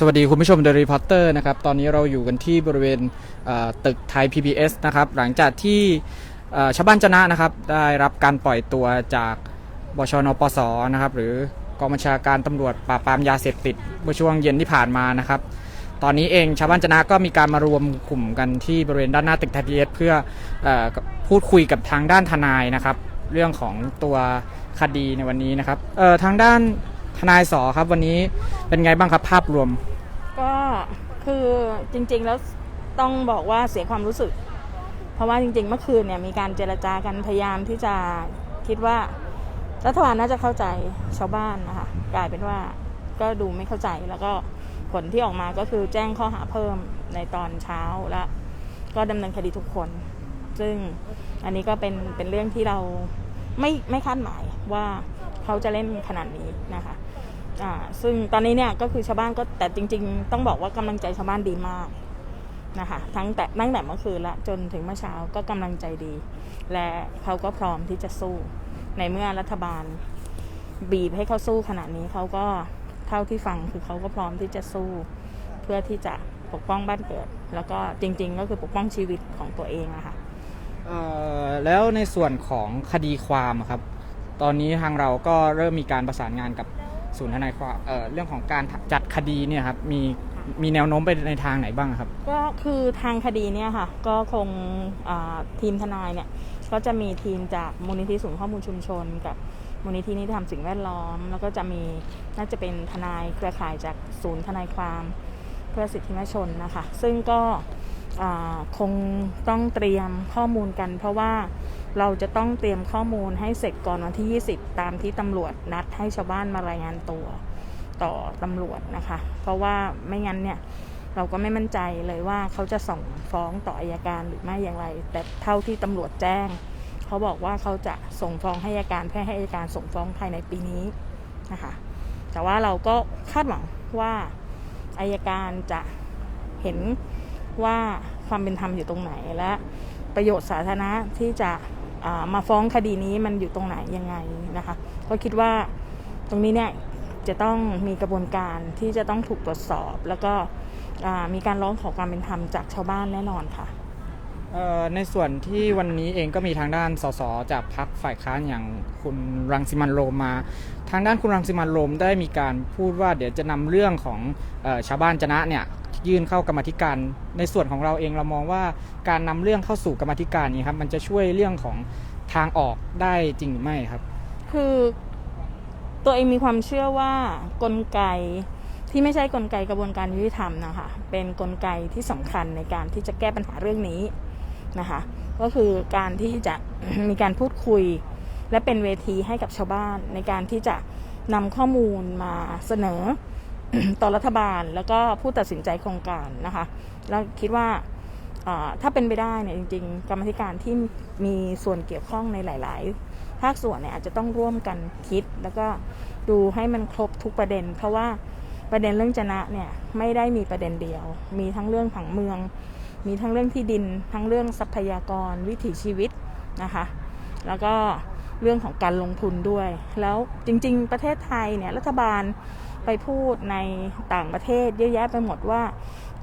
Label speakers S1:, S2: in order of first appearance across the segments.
S1: สวัสดีคุณผู้ชม The Reporter นะครับ ตอนนี้เราอยู่กันที่บริเวณตึกไทย PBS นะครับ หลังจากที่ชาวบ้านจนะนะครับ ได้รับการปล่อยตัวจากบชนปสนะครับ หรือกองบัญชาการตำรวจปราบปรามยาเสพติดเมื่อช่วงเย็นที่ผ่านมานะครับ ตอนนี้เองชาวบ้านจนะก็มีการมารวมกลุ่มกันที่บริเวณด้านหน้าตึกไทย PBS เพื่ออพูดคุยกับทางด้านทนายนะครับ เรื่องของตัวคดีในวันนี้นะครับทางด้าน ทนายสอครับวันนี้เป็นไงบ้างครับภาพรวม
S2: ก็คือจริงๆแล้วต้องบอกว่าเสียความรู้สึก เพราะว่าจริงๆ เมื่อคืนเนี่ยมีการเจรจากันพยายามที่จะคิดว่ารัฐบาลน่าจะเข้าใจชาวบ้านนะคะกลายเป็นว่าก็ดูไม่เข้าใจแล้วก็ผลที่ออกมาก็คือแจ้งข้อหาเพิ่มในตอนเช้าและก็ดำเนินคดีทุกคน ซึ่งอันนี้ก็เป็นเป็นเรื่องที่เราไม่ไม่คาดหมายว่าเขาจะเล่นขนาดนี้นะคะ อ่าซึ่งตอนนี้เนี่ยก็คือชาวบ้านก็แต่จริง ๆ ต้องบอกว่ากำลังใจชาวบ้านดีมากนะคะทั้งแต่ตั้งแต่เมื่อคืนละจนถึงเมื่อเช้าก็กำลังใจดี และเขาก็พร้อมที่จะสู้ ในเมื่อรัฐบาล บีบให้เขาสู้ขนาดนี้เขาก็เท่าที่ฟังคือเขาก็พร้อมที่จะสู้ เพื่อที่จะปกป้องบ้านเกิด แล้วก็จริง ๆ ก็คือปกป้องชีวิตของตัวเองอะค่ะ
S1: เอ่อแล้วในส่วนของคดีความครับ ตอนนี้ทางเราก็เริ่มมีการประสานงานกับ ศูนย์ทนายความเอ่อเรื่องของการจัดคดีเนี่ยครับมีมีแนวโน้มไปในทางไหนบ้างครับ
S2: ก็คือทางคดีเนี่ยค่ะ ก็คงทีมทนายเนี่ยก็จะมีทีมจากมูลนิธิศูนย์ข้อมูลชุมชน กับมูลนิธินิติธรรมสิ่งแวดล้อม แล้วก็จะมีน่าจะเป็นทนายเครือข่ายจากศูนย์ทนายความเพื่อสิทธิมนชนนะคะ ซึ่งก็คงต้องเตรียมข้อมูลกัน เพราะว่า เราจะต้องเตรียมข้อมูลให้เสร็จก่อนวันที่ 20 ตามที่ตำรวจนัดให้ชาวบ้านมารายงานตัวต่อตำรวจนะคะ เพราะว่าไม่งั้นเนี่ยเราก็ไม่มั่นใจเลยว่าเขาจะส่งฟ้องต่ออายการหรือไม่อย่างไร แต่เท่าที่ตำรวจแจ้ง เขาบอกว่าเขาจะส่งฟ้องให้อายการเพื่อให้อายการส่งฟ้องภายในปีนี้นะคะ แต่ว่าเราก็คาดหวังว่าอายการจะเห็นว่าความเป็นธรรมอยู่ตรงไหนและประโยชน์สาธารณะที่จะ มาฟ้องคดีนี้มันอยู่ตรงไหนยังไงนะคะก็คิดว่าตรงนี้เนี่ยจะต้องมีกระบวนการที่จะต้องถูกตรวจสอบ แล้วก็มีการร้องขอความเป็นธรรมจากชาวบ้านแน่นอนค่ะ
S1: ในส่วนที่วันนี้เองก็มีทางด้านสสจากพรรคฝ่ายค้านอย่างคุณรังสิมันโรมมา ทางด้านคุณรังสิมันโรมได้มีการพูดว่าเดี๋ยวจะนำเรื่องของออชาวบ้านจนะเนี่ยยื่นเข้ากรรมธิการ ในส่วนของเราเองเรามองว่าการนำเรื่องเข้าสู่กรรมธิการนี้ครับมันจะช่วยเรื่องของทางออกได้จริงหรือไม่ครับ
S2: คือตัวเองมีความเชื่อว่ากลไกที่ไม่ใช่กลไกกระบวนการยุติธรรมนะคะเป็นกลไกที่สำคัญในการที่จะแก้ปัญหาเรื่องนี้ นะคะ ก็คือการที่จะมีการพูดคุย และเป็นเวทีให้กับชาวบ้าน ในการที่จะนำข้อมูลมาเสนอต่อรัฐบาลแล้วก็ผู้ตัดสินใจโครงการนะคะ แล้วคิดว่าถ้าเป็นไปได้เนี่ยจริงๆ กรรมธิการที่มีส่วนเกี่ยวข้องในหลาย ๆ ภาคส่วนเนี่ยอาจจะต้องร่วมกันคิด แล้วก็ดูให้มันครบทุกประเด็น เพราะว่าประเด็นเรื่องจนะเนี่ยไม่ได้มีประเด็นเดียว มีทั้งเรื่องผังเมือง มีทั้งเรื่องที่ดินทั้งเรื่องทรัพยากรวิถีชีวิตนะคะ แล้วก็เรื่องของการลงทุนด้วย แล้วจริง ๆ ประเทศไทยเนี่ยรัฐบาลไปพูดในต่างประเทศเยอะแยะไปหมดว่า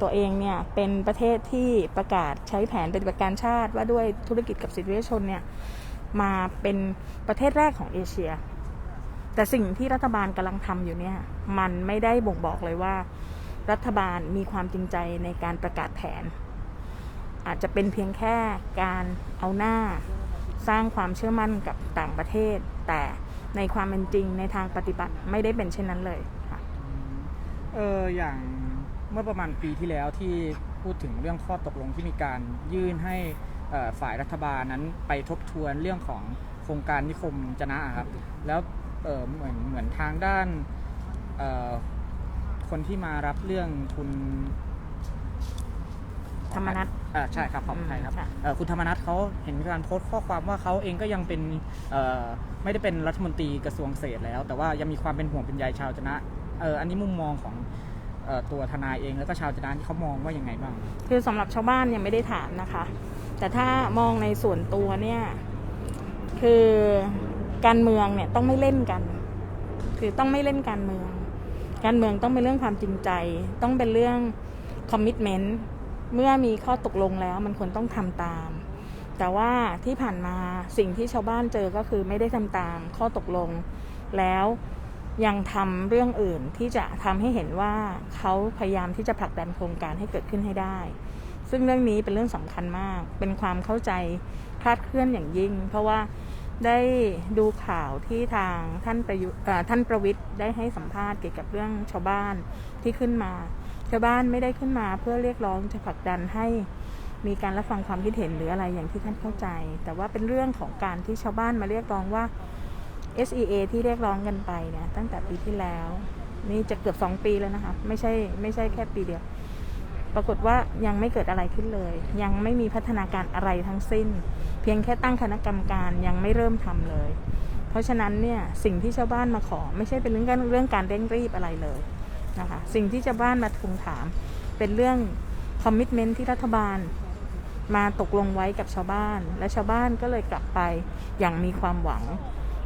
S2: ตัวเองเนี่ยเป็นประเทศที่ประกาศใช้แผนปฏิบัติการชาติว่าด้วยธุรกิจกับสิทธิมนุษยชนเนี่ยมาเป็นประเทศแรกของเอเชีย แต่สิ่งที่รัฐบาลกำลังทำอยู่เนี่ยมันไม่ได้บ่งบอกเลยว่า รัฐบาลมีความจริงใจในการประกาศแผน อาจจะเป็นเพียงแค่การเอาหน้า สร้างความเชื่อมั่นกับต่างประเทศ แต่ในความเป็นจริงในทางปฏิบัติไม่ได้เป็นเช่นนั้นเลยค่ะ
S1: เอออย่างเมื่อประมาณปีที่แล้วที่พูดถึงเรื่องข้อตกลงที่มีการยื่นให้เอ่อฝ่ายรัฐบาลนั้นไปทบทวนเรื่องของโครงการนิคมจนะครับ แล้วเออเหมือนเหมือนทางด้านเอ่อคนที่มารับเรื่องคุณ
S2: ธรรมนัส
S1: อ่าใช่ครับขอบคุณครับ
S2: ค่ะ
S1: เอ่อคุณธรรมนัฐเขาเห็นมีการโพสต์ข้อความว่าเขาเองก็ยังเป็นเอ่อไม่ได้เป็นรัฐมนตรีกระทรวงเกษตรแล้ว แต่ว่ายังมีความเป็นห่วงเป็นใยชาวจนะเอออันนี้มุมมองของเอ่อตัวทนายเองแล้วก็ชาวจนะที่เขามองว่ายังไงบ้าง
S2: คือสำหรับชาวบ้านยังไม่ได้ถามนะคะ แต่ถ้ามองในส่วนตัวเนี่ย คือการเมืองเนี่ยต้องไม่เล่นกัน คือต้องไม่เล่นการเมือง การเมืองต้องเป็นเรื่องความจริงใจ ต้องเป็นเรื่องคอมมิชเมนต์ เมื่อมีข้อตกลงแล้วมันควรต้องทำตาม แต่ว่าที่ผ่านมาสิ่งที่ชาวบ้านเจอก็คือไม่ได้ทำตามข้อตกลง แล้วยังทำเรื่องอื่นที่จะทำให้เห็นว่าเขาพยายามที่จะผลักดันโครงการให้เกิดขึ้นให้ได้ ซึ่งเรื่องนี้เป็นเรื่องสำคัญมาก เป็นความเข้าใจคลาดเคลื่อนอย่างยิ่ง เพราะว่าได้ดูข่าวที่ทางท่านประยุท่านประวิทย์ได้ให้สัมภาษณ์เกี่ยวกับเรื่องชาวบ้านที่ขึ้นมาาวบ้านไม่ได้ขึ้นมาเพื่อเรียกร้องจะผลักดันให้มีการรับฟังความคิดเห็นหรืออะไรอย่างที่ท่านเข้าใจ แต่ว่าเป็นเรื่องของการที่ชาวบ้านมาเรียกร้องว่า SEA ที่เรียกร้องกันไปเนี่ยตั้งแต่ปีที่แล้ว นี่จะเกือบสองปีแล้วนะคะ ไม่ใช่ไม่ใช่แค่ปีเดียว ปรากฏว่ายังไม่เกิดอะไรขึ้นเลย ยังไม่มีพัฒนาการอะไรทั้งสิ้น เพียงแค่ตั้งคณะกรรมการยังไม่เริ่มทำเลย เพราะฉะนั้นเนี่ยสิ่งที่ชาวบ้านมาขอ ไม่ใช่เป็นเรื่องการเร่งรีบอะไรเลย นะคะ สิ่งที่ชาวบ้านมาทวงถาม เป็นเรื่องคอมมิชเมนที่รัฐบาลมาตกลงไว้กับชาวบ้าน และชาวบ้านก็เลยกลับไปอย่างมีความหวัง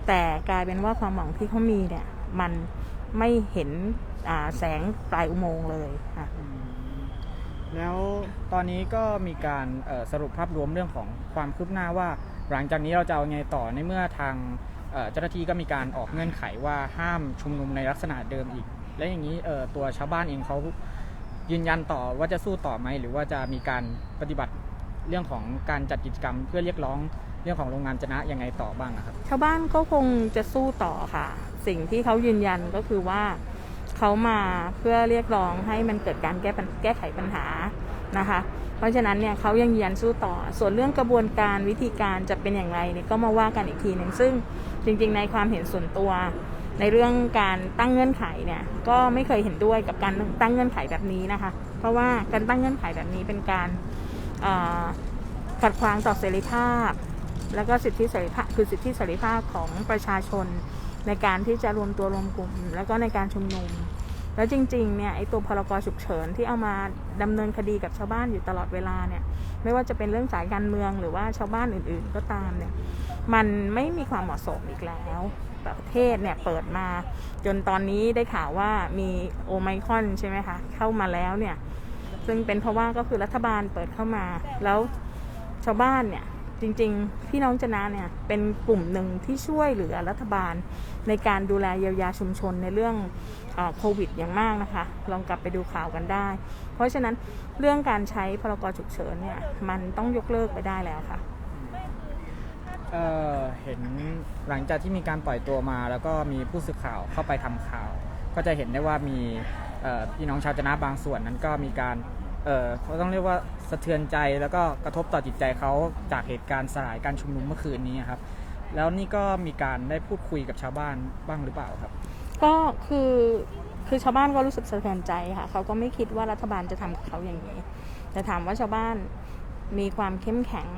S2: แต่กลายเป็นว่าความหวังที่เขามีเนี่ย มันไม่เห็นแสงปลายอุโมงค์เลยค่ะ
S1: แล้วตอนนี้ก็มีการสรุปภาพรวมเรื่องของความคืบหน้าว่า หลังจากนี้เราจะเอาไงต่อในเมื่อทางเอ่อเจ้าหน้าที่ก็มีการออกเงื่อนไขว่าห้ามชุมนุมในลักษณะเดิมอีก และอย่างนี้เออตัวชาวบ้านเองเขายืนยันต่อว่าจะสู้ต่อไหมหรือว่าจะมีการปฏิบัติเรื่องของการจัดกิจกรรม เพื่อเรียกร้องเรื่องของโรงงานจนะยังไงต่อบ้างนะครับ
S2: ชาวบ้านก็คงจะสู้ต่อค่ะ สิ่งที่เขายืนยันก็คือว่าเขามาเพื่อเรียกร้องให้มันเกิดการแก้แก้ไขปัญหานะคะ เพราะฉะนั้นเนี่ยเขายังยืนยันสู้ต่อ ส่วนเรื่องกระบวนการวิธีการจะเป็นอย่างไรเนี่ยก็มาว่ากันอีกทีหนึ่งซึ่งจริง ๆ ในความเห็นส่วนตัว ในเรื่องการตั้งเงื่อนไขเนี่ยก็ไม่เคยเห็นด้วยกับการตั้งเงื่อนไขแบบนี้นะคะ เพราะว่าการตั้งเงื่อนไขแบบนี้เป็นการขัดขวางต่อเสรีภาพ แล้วก็สิทธิเสรีภาพคือสิทธิเสรีภาพของประชาชนในการที่จะรวมตัวรวมกลุ่ม แล้วก็ในการชุมนุม แล้วจริงๆเนี่ยไอ้ตัวพรกฉุกเฉินที่เอามาดำเนินคดีกับชาวบ้านอยู่ตลอดเวลาเนี่ยไม่ว่าจะเป็นเรื่องสายการเมืองหรือว่าชาวบ้านอื่นๆก็ตามเนี่ยมันไม่มีความเหมาะสมอีกแล้ว ประเทศเนี่ยเปิดมา จนตอนนี้ได้ข่าวว่ามีโอไมคอนใช่ไหมคะ เข้ามาแล้วเนี่ย ซึ่งเป็นเพราะว่าก็คือรัฐบาลเปิดเข้ามา แล้วชาวบ้านเนี่ยจริงๆ พี่น้องจนะเนี่ยเป็นกลุ่มหนึ่งที่ช่วยเหลือรัฐบาลในการดูแลเยียวยาชุมชนในเรื่องโควิดอย่างมากนะคะ ลองกลับไปดูข่าวกันได้ เพราะฉะนั้นเรื่องการใช้พรกฉุกเฉินเนี่ยมันต้องยกเลิกไปได้แล้วค่ะ
S1: เออเห็นหลังจากที่มีการปล่อยตัวมา แล้วก็มีผู้สื่อข่าวเข้าไปทำข่าว ก็จะเห็นได้ว่ามีพี่น้องชาวจนะบางส่วนนั้นก็มีการเออเขาต้องเรียกว่าสะเทือนใจแล้วก็กระทบต่อจิตใจเขาจากเหตุการณ์สลายการชุมนุมเมื่อคืนนี้ครับ แล้วนี่ก็มีการได้พูดคุยกับชาวบ้านบ้างหรือเปล่าครับ
S2: ก็คือคือชาวบ้านก็รู้สึกสะเทือนใจค่ะเขาก็ไม่คิดว่ารัฐบาลจะทำกับเขาอย่างนี้ แต่ถามว่าชาวบ้านมีความเข้มแข็ง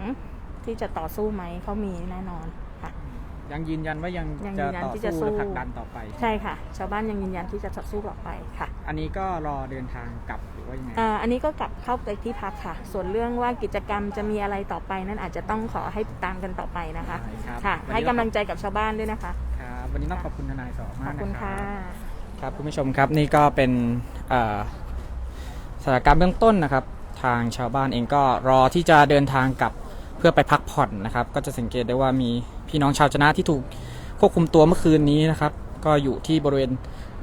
S2: ที่จะต่อสู้ไหมเขามีแน่นอนค่ะ
S1: ยังยืนยันว่ายัง
S2: ยัง
S1: จะ
S2: ยืนยัน
S1: ต่อ
S2: ที่จะ
S1: สู้
S2: สู้
S1: และผลักดันต่อไป
S2: ใช่ค่ะ ชาวบ้านยังยืนยันที่จะต่อสู้ต่อไปค่ะ
S1: อันนี้ก็รอเดินทางกลับหรือว่ายังไง
S2: เอ่ออันนี้ก็กลับเข้าไปที่พักค่ะ ส่วนเรื่องว่ากิจกรรมจะมีอะไรต่อไป นั้นอาจจะต้องขอให้ติดตามกันต่อไปนะคะ
S1: ได้ครับ
S2: ค่ะ
S1: วันนี้
S2: ให้กำลังใจกับชาวบ้านด้วยนะคะ
S1: ครับ วันนี้ต้องขอบคุณทนายสอ
S2: ข
S1: มา
S2: อกบ
S1: นะ
S2: คุณ
S1: ครั
S2: ค่ะ
S1: บครับคุณผู้ชมครับนี่ก็เป็นเอ่อสถานการณ์เบื้องต้นนะครับ ทางชาวบ้านเองก็รอที่จะเดินทางกลับเพื่อไปพักผ่อนนะครับ ก็จะสังเกตได้ว่ามีพี่น้องชาวจะนะที่ถูกควบคุมตัวเมื่อคืนนี้นะครับ ก็อยู่ที่บริเวณ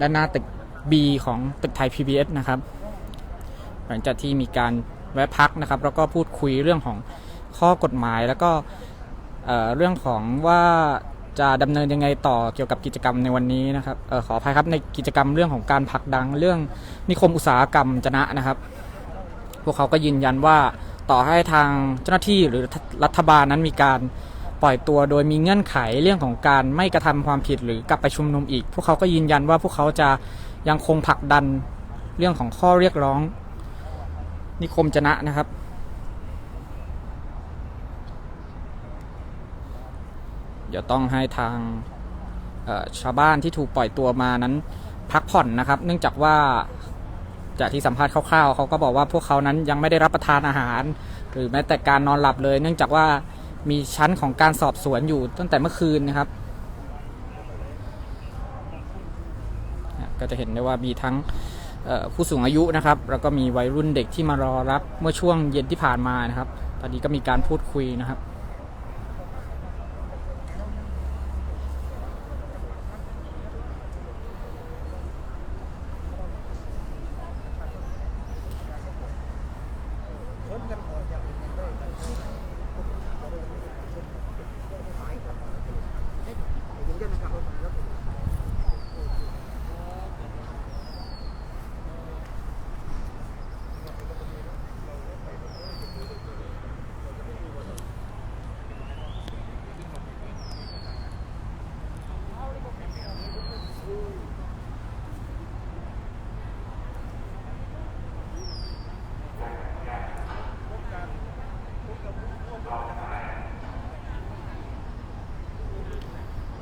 S1: ด้านหน้าตึก B ของตึกไทย PBS นะครับ หลังจากที่มีการแวะพักนะครับ แล้วก็พูดคุยเรื่องของข้อกฎหมายแล้วก็เอ่อเรื่องของว่าจะดำเนินยังไงต่อเกี่ยวกับกิจกรรมในวันนี้นะครับออขออภัยครับในกิจกรรมเรื่องของการผลักดังเรื่องนิคมอุตสาหกรรมจนะนะครับ พวกเขาก็ยืนยันว่า ต่อให้ทางเจ้าหน้าที่หรือรัฐบาลนั้นมีการปล่อยตัวโดยมีเงื่อนไขเรื่องของการไม่กระทำความผิดหรือกลับไปชุมนุมอีก พวกเขาก็ยืนยันว่าพวกเขาจะยังคงผลักดันเรื่องของข้อเรียกร้อง นิคมจนะนะครับ เดี๋ยวต้องให้ทางชาวบ้านที่ถูกปล่อยตัวมานั้นพักผ่อนนะครับ เนื่องจากว่า จากที่สัมภาษณ์คร่าวๆเขาก็บอกว่าพวกเขานั้นยังไม่ได้รับประทานอาหาร หรือแม้แต่การนอนหลับเลย เนื่องจากว่ามีชั้นของการสอบสวนอยู่ตั้งแต่เมื่อคืนนะครับ ก็จะเห็นได้ว่ามีทั้งผู้สูงอายุนะครับ แล้วก็มีวัยรุ่นเด็กที่มารอรับเมื่อช่วงเย็นที่ผ่านมานะครับ ตอนนี้ก็มีการพูดคุยนะครับ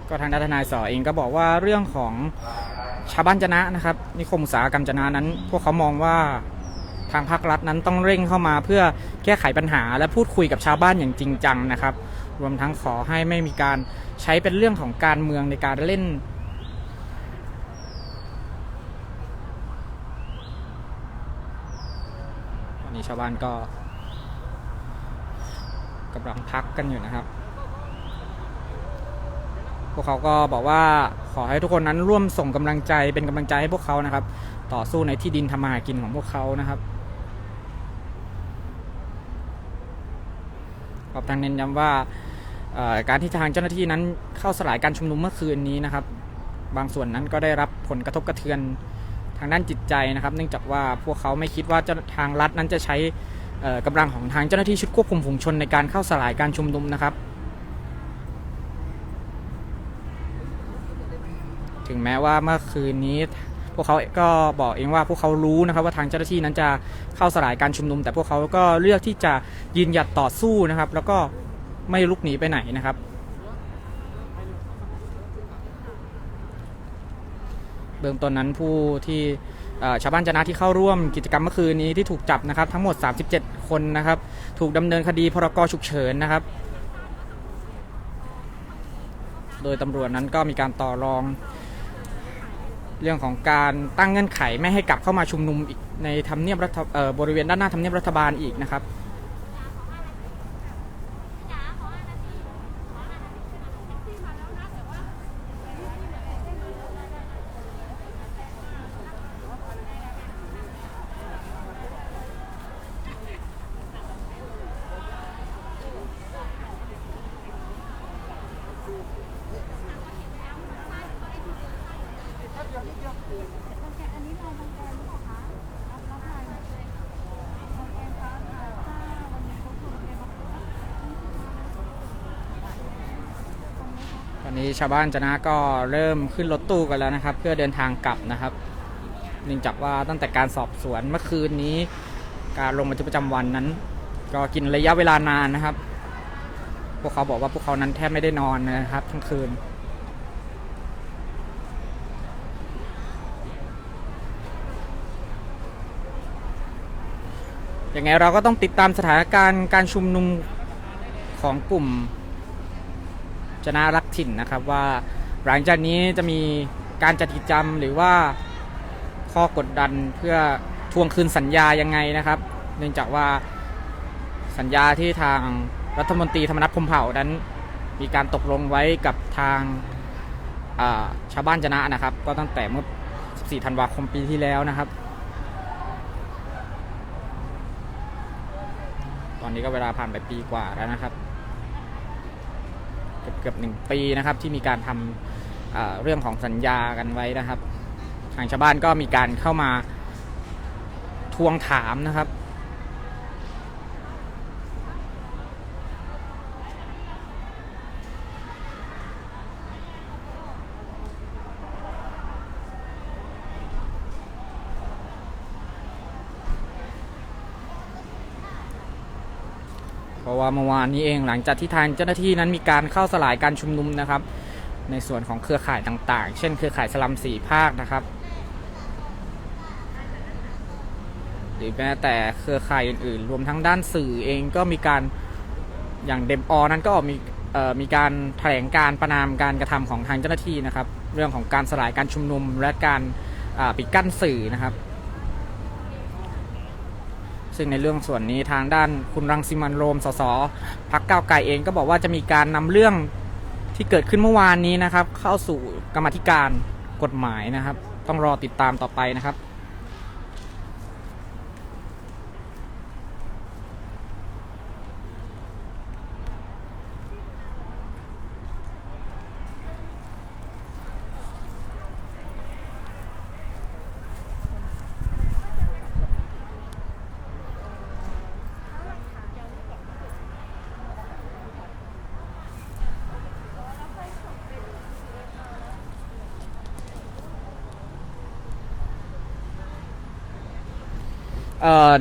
S1: ก็ทางด้านทนายสอเองก็บอกว่าเรื่องของชาวบ้านจนะนะครับนิคมอุตสาหกรรมจนะนั้น พวกเขามองว่าทางภาครัฐนั้นต้องเร่งเข้ามาเพื่อแก้ไขปัญหาและพูดคุยกับชาวบ้านอย่างจริงจังนะครับ รวมทั้งขอให้ไม่มีการใช้เป็นเรื่องของการเมืองในการเล่น ตอนนี้ชาวบ้านก็กำลังพักกันอยู่นะครับ พวกเขาก็บอกว่าขอให้ทุกคนนั้นร่วมส่งกำลังใจเป็นกำลังใจให้พวกเขานะครับ ต่อสู้ในที่ดินทำมาหากินของพวกเขานะครับขอบทางเน้นย้ำว่าการที่ทางเจ้าหน้าที่นั้นเข้าสลายการชุมนุมเมื่อคืนนี้นะครับ บางส่วนนั้นก็ได้รับผลกระทบกระเทือนทางด้านจิตใจนะครับ เนื่องจากว่าพวกเขาไม่คิดว่าทางรัฐนั้นจะใช้เอ่อกำลังของทางเจ้าหน้าที่ชุดควบคุมฝูงชนในการเข้าสลายการชุมนุมนะครับ ถึงแม้ว่าเมื่อคืนนี้พวกเขาก็บอกเองว่าพวกเขารู้นะครับว่าทางเจ้าหน้าที่นั้นจะเข้าสลายการชุมนุม แต่พวกเขาก็เลือกที่จะยืนหยัดต่อสู้นะครับ แล้วก็ไม่ลุกหนีไปไหนนะครับเบื้องต้นนั้นผู้ที่ชาวบ้านจนะที่เข้าร่วมกิจกรรมเมื่อคืนนี้ที่ถูกจับนะครับทั้งหมด 37 คนนะครับถูกดำเนินคดีพรกฉุกเฉินนะครับ โดยตำรวจนั้นก็มีการต่อรอง เรื่องของการตั้งเงื่อนไขไม่ให้กลับเข้ามาชุมนุมอีกในทำเนียบรัฐเอ่อบริเวณด้านหน้าทำเนียบรัฐบาลอีกนะครับ นี้ชาวบ้านจะนะก็เริ่มขึ้นรถตู้กันแล้วนะครับ เพื่อเดินทางกลับนะครับเนื่องจากว่าตั้งแต่การสอบสวนเมื่อคืนนี้ การลงบันทึกประจำวันนั้น ก็กินระยะเวลานานนะครับ พวกเขาบอกว่าพวกเขานั้นแทบไม่ได้นอนนะครับ ทั้งคืนยังไงเราก็ต้องติดตามสถานการณ์การชุมนุมของกลุ่ม จะน่ารักถิ่นนะครับว่าหลังจากนี้จะมีการจัดกิจกรรมหรือว่าข้อกดดันเพื่อทวงคืนสัญญายังไงนะครับ เนื่องจากว่าสัญญาที่ทางรัฐมนตรีธรรมนัฐพมเผ่านั้น มีการตกลงไว้กับทางาชาวบ้านจนะนะครับ ก็ตั้งแต่เมื่อ 14 ธันวาคมปีที่แล้วนะครับ ตอนนี้ก็เวลาผ่านไปปีกว่าแล้วนะครับ กือบหนึ่งปีนะครับ ที่มีการทำเอ่อเรื่องของสัญญากันไว้นะครับ ทางชาวบ้านก็มีการเข้ามาทวงถามนะครับ เพราะว่าเมื่อวานนี้เองหลังจากที่ทางเจ้าหน้าที่นั้นมีการเข้าสลายการชุมนุมนะครับ ในส่วนของเครือข่ายต่างๆ เช่นเครือข่ายสลัมสีภาคนะครับ หรือแม้แต่เครือข่ายอื่นๆ รวมทั้งด้านสื่อเองก็มีการอย่างเดมออนั้นก็มีมีการแถลงการประนามการกระทำของทางเจ้าหน้าที่นะครับ เรื่องของการสลายการชุมนุมและการปิดกั้นสื่อนะครับ ซึ่งในเรื่องส่วนนี้ทางด้านคุณรังสิมันโรมสสพักก้าวไกลเองก็บอกว่าจะมีการนำเรื่องที่เกิดขึ้นเมื่อวานนี้นะครับ เข้าสู่กรรมธิการกฎหมายนะครับ ต้องรอติดตามต่อไปนะครับ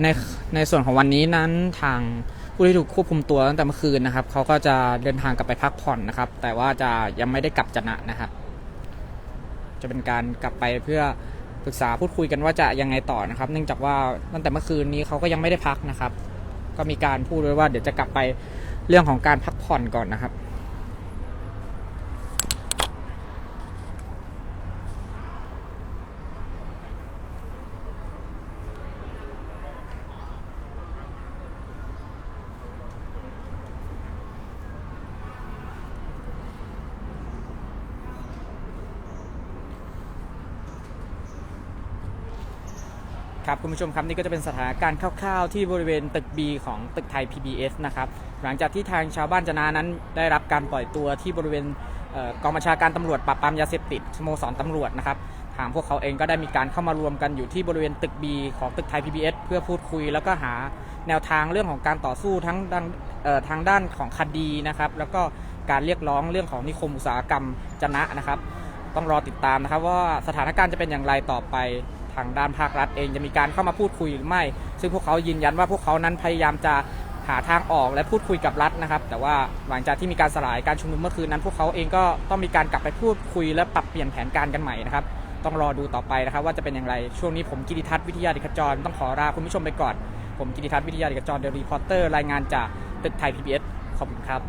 S1: ในในส่วนของวันนี้นั้นทางผู้ที่ถูกควบคุมตัวตั้งแต่เมื่อคืนนะครับเขาก็จะเดินทางกลับไปพักผ่อนนะครับ แต่ว่าจะยังไม่ได้กลับจนะนะครับ จะเป็นการกลับไปเพื่อปรึกษาพูดคุยกันว่าจะยังไงต่อนะครับ เนื่องจากว่าตั้งแต่เมื่อคืนนี้เขาก็ยังไม่ได้พักนะครับ ก็มีการพูดไว้ว่าเดี๋ยวจะกลับไปเรื่องของการพักผ่อนก่อนนะครับ ครับคุณผู้ชมครับนี่ก็จะเป็นสถานการณ์คร่าวๆที่บริเวณตึก B ของตึกไทย PBS นะครับหลังจากที่ทางชาวบ้านจนานั้นได้รับการปล่อยตัวที่บริเวณเออกองบัญชาการตำรวจปราบปรามยาเสพติดสโมสรตำรวจนะครับทางพวกเขาเองก็ได้มีการเข้ามารวมกันอยู่ที่บริเวณตึก B ของตึกไทย PBS เพื่อพูดคุย แล้วก็หาแนวทางเรื่องของการต่อสู้ทั้งด้านทางด้านของคดีนะครับแล้วก็การเรียกร้องเรื่องของนิคมอุตสาหกรรมจนะนะครับ ต้องรอติดตามนะครับว่าสถานการณ์จะเป็นอย่างไรต่อไป ทางด้านภาครัฐเองจะมีการเข้ามาพูดคุยหรือไม่ ซึ่งพวกเขายืนยันว่าพวกเขานั้นพยายามจะหาทางออกและพูดคุยกับรัฐนะครับ แต่ว่าหลังจากที่มีการสลายการชุมนุมเมื่อคืนนั้น พวกเขาเองก็ต้องมีการกลับไปพูดคุยและปรับเปลี่ยนแผนการกันใหม่นะครับ ต้องรอดูต่อไปนะครับ ว่าจะเป็นอย่างไร ช่วงนี้ผมกิติทัศน์วิทยาดิขจรต้องขอลาคุณผู้ชมไปก่อน ผมกิติทัศน์วิทยาดิขจรเดลีพอร์เตอร์รายงานจากตึกไทย PBS ขอบคุณครับ